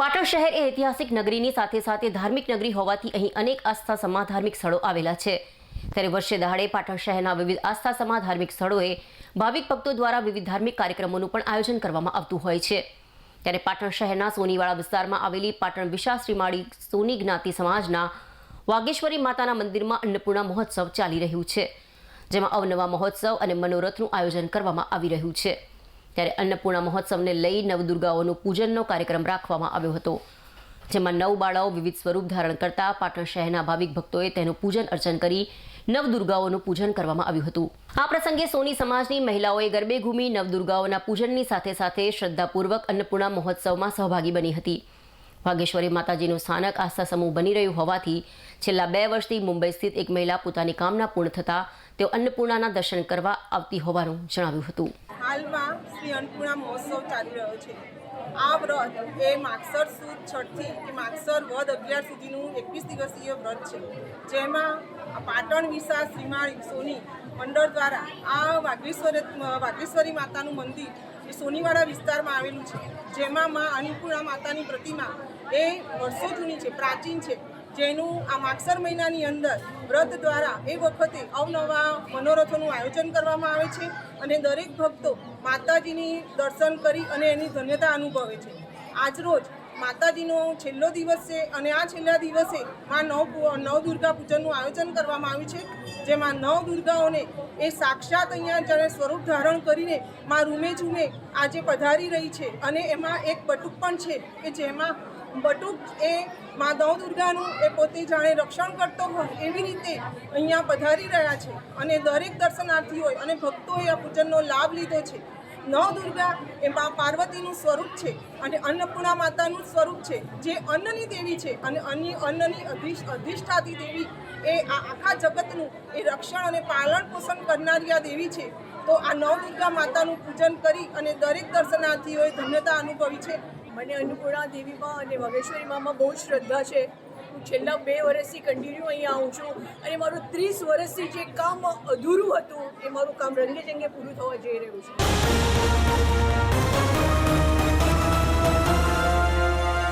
પાટણ શહેર એ ઐતિહાસિક નગરીની સાથે સાથે ધાર્મિક નગરી હોવાથી અહીં અનેક આસ્થા સમા ધાર્મિક સ્થળો આવેલા છે. ત્યારે વર્ષે દહાડે પાટણ શહેરના વિવિધ આસ્થા સમા ધાર્મિક સ્થળોએ ભાવિક ભક્તો દ્વારા વિવિધ ધાર્મિક કાર્યક્રમોનું પણ આયોજન કરવામાં આવતું હોય છે. ત્યારે પાટણ શહેરના સોનીવાળા વિસ્તારમાં આવેલી પાટણ વિશા શ્રીમાળી સોની જ્ઞાતિ સમાજના વાગેશ્વરી માતાના મંદિરમાં અન્નપૂર્ણા મહોત્સવ ચાલી રહ્યું છે, જેમાં અવનવા મહોત્સવ અને મનોરથનું આયોજન કરવામાં આવી રહ્યું છે. ત્યારે અન્નપૂર્ણા મહોત્સવને લઈ નવદુર્ગાઓનું પૂજનનો કાર્યક્રમ રાખવામાં આવ્યો હતો. જેમાં નવ બાળાઓ વિવિધ સ્વરૂપ ધારણ કરતા પાટણ શહેરના ભાવિક ભક્તોએ તેનું પૂજન અર્ચન કરી નવદુર્ગાઓનું પૂજન કરવામાં આવ્યું હતું. આ પ્રસંગે સોની સમાજની મહિલાઓએ ગરબે ઘૂમી નવદુર્ગાઓના પૂજનની સાથે સાથે શ્રદ્ધાપૂર્વક અન્નપૂર્ણા મહોત્સવમાં સહભાગી બની હતી. ભાગેશ્વરી માતાજીનું સ્થાનક આસ્થા સમૂહ બની રહ્યું હોવાથી છેલ્લા બે વર્ષથી મુંબઈ સ્થિત એક મહિલા પોતાની કામના પૂર્ણ થતાં તેઓ અન્નપૂર્ણાના દર્શન કરવા આવતી હોવાનું જણાવ્યું હતું. હાલમાં શ્રી અન્નપૂર્ણા મહોત્સવ ચાલી રહ્યો છે. આ વ્રત એ માગસર સુદ છઠથી કે માગસર વદ અગિયાર સુધીનું એકવીસ દિવસીય વ્રત છે. જેમાં પાટણ વિશા શ્રીમાળી સોની મંડળ દ્વારા આ વાઘેશ્વર, વાઘેશ્વરી માતાનું મંદિર એ સોનીવાડા વિસ્તારમાં આવેલું છે. જેમાં મા અન્નપૂર્ણા માતાની પ્રતિમા એ વર્ષો જૂની છે, પ્રાચીન છે. જેનું આ માગસર મહિનાની અંદર વ્રત દ્વારા એ વખતે અવનવા મનોરથોનું આયોજન કરવામાં આવે છે અને દરેક ભક્તો માતાજીની દર્શન કરી અને એની ધન્યતા અનુભવે છે. આજરોજ માતાજીનો છેલ્લો દિવસ છે અને આ છેલ્લા દિવસે માં નવ નવ દુર્ગા પૂજનનું આયોજન કરવામાં આવ્યું છે. જેમાં નવ દુર્ગાઓને એ સાક્ષાત અહીંયા જ્યારે સ્વરૂપ ધારણ કરીને માં રૂમે ઝૂમે આજે પધારી રહી છે. અને એમાં એક બટુક પણ છે કે જેમાં બટુક એ મા નવ દુર્ગાનું એ પોતે જાણે રક્ષણ કરતો હોય એવી રીતે અહીંયા પધારી રહ્યા છે. અને દરેક દર્શનાર્થીઓએ અને ભક્તોએ આ પૂજનનો લાભ લીધો છે. નવ દુર્ગા એ મા પાર્વતીનું સ્વરૂપ છે અને અન્નપૂર્ણા માતાનું સ્વરૂપ છે. જે અન્નની દેવી છે અને અન્ય અન્નની અધિષ, અધિષ્ઠાતી દેવી, એ આ આખા જગતનું, એ રક્ષણ અને પાલન પોષણ કરનારી આ દેવી છે. તો આ નવ દુર્ગા માતાનું પૂજન કરી અને દરેક દર્શનાર્થીઓએ ધન્યતા અનુભવી છે. મને અન્નપૂર્ણા દેવીમાં અને મગેશ્વરી બહુ શ્રદ્ધા છે. હું છેલ્લા બે વર્ષથી કન્ટિન્યુ અહીંયા આવું છું અને મારું ત્રીસ વર્ષથી જે કામ અધૂરું હતું એ મારું કામ રંગે જંગે પૂરું થવા જઈ રહ્યું છે.